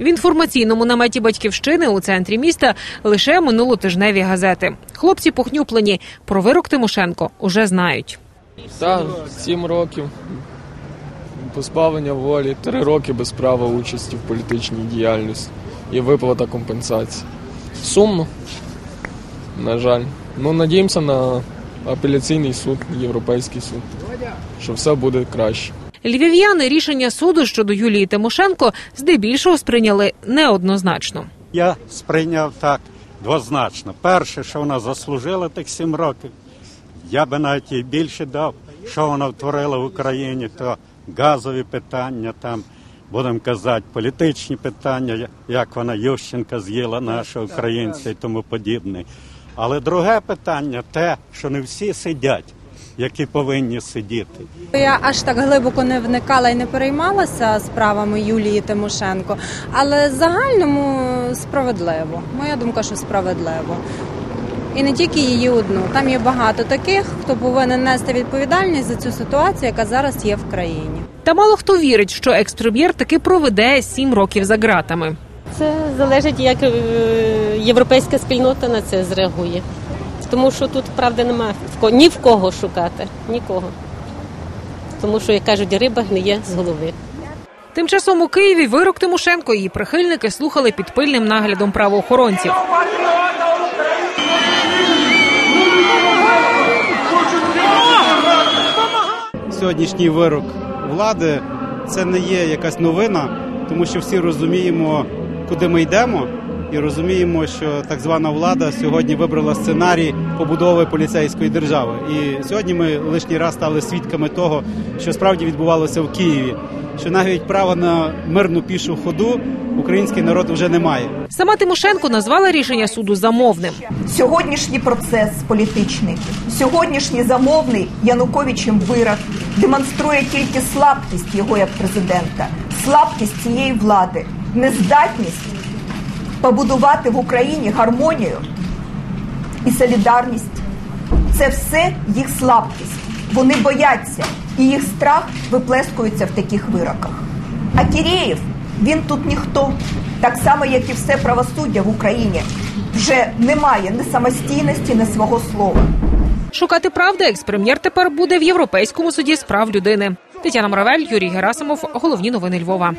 В інформаційному наметі батьківщини у центрі міста лише минулотижневі газети. Хлопці похнюплені про вирок Тимошенко уже знають. Так, сім років. Позбавлення волі, три роки без права участі в політичній діяльності і виплата компенсації. Сумно, на жаль. Ну, надіємося на апеляційний суд, європейський суд, що все буде краще. Львів'яни рішення суду щодо Юлії Тимошенко здебільшого сприйняли неоднозначно. Я сприйняв так двозначно. Перше, що вона заслужила тих сім років, я би навіть їй більше дав, що вона втворила в Україні, то газові питання, там, будемо казати, політичні питання, як вона Ющенка з'їла нашого українця і тому подібне. Але друге питання те, що не всі сидять, які повинні сидіти. Я аж так глибоко не вникала і не переймалася справами Юлії Тимошенко, але в загальному справедливо. Моя думка, що справедливо. І не тільки її одну. Там є багато таких, хто повинен нести відповідальність за цю ситуацію, яка зараз є в країні. Та мало хто вірить, що екс-прем'єр таки проведе сім років за ґратами. Це залежить, як е, європейська спільнота на це зреагує. Тому що тут правди в ко- ні в кого шукати, нікого. Тому що, як кажуть, риба гниє з голови. Тим часом у Києві вирок Тимошенко і її прихильники слухали під пильним наглядом правоохоронців. сьогоднішній вирок влади це не є якась новина, тому що всі розуміємо, куди ми йдемо, і розуміємо, що так звана влада сьогодні вибрала сценарій побудови поліцейської держави. І сьогодні ми лишній раз стали свідками того, що справді відбувалося в Києві. Що навіть права на мирну пішу ходу український народ вже не має. Сама Тимошенко назвала рішення суду замовним. Сьогоднішній процес політичний, сьогоднішній замовний Януковичем вирок демонструє тільки слабкість його як президента, слабкість цієї влади, нездатність побудувати в Україні гармонію і солідарність. Це все їх слабкість. Вони бояться, і їх страх виплескується в таких вироках. А Кірєєв, він тут ніхто, так само, як і все правосуддя в Україні, вже не має ні самостійності, ні свого слова. Шукати правди екс-прем'єр тепер буде в Європейському суді з прав людини. Тетяна Моравель, Юрій Герасимов. Головні новини Львова.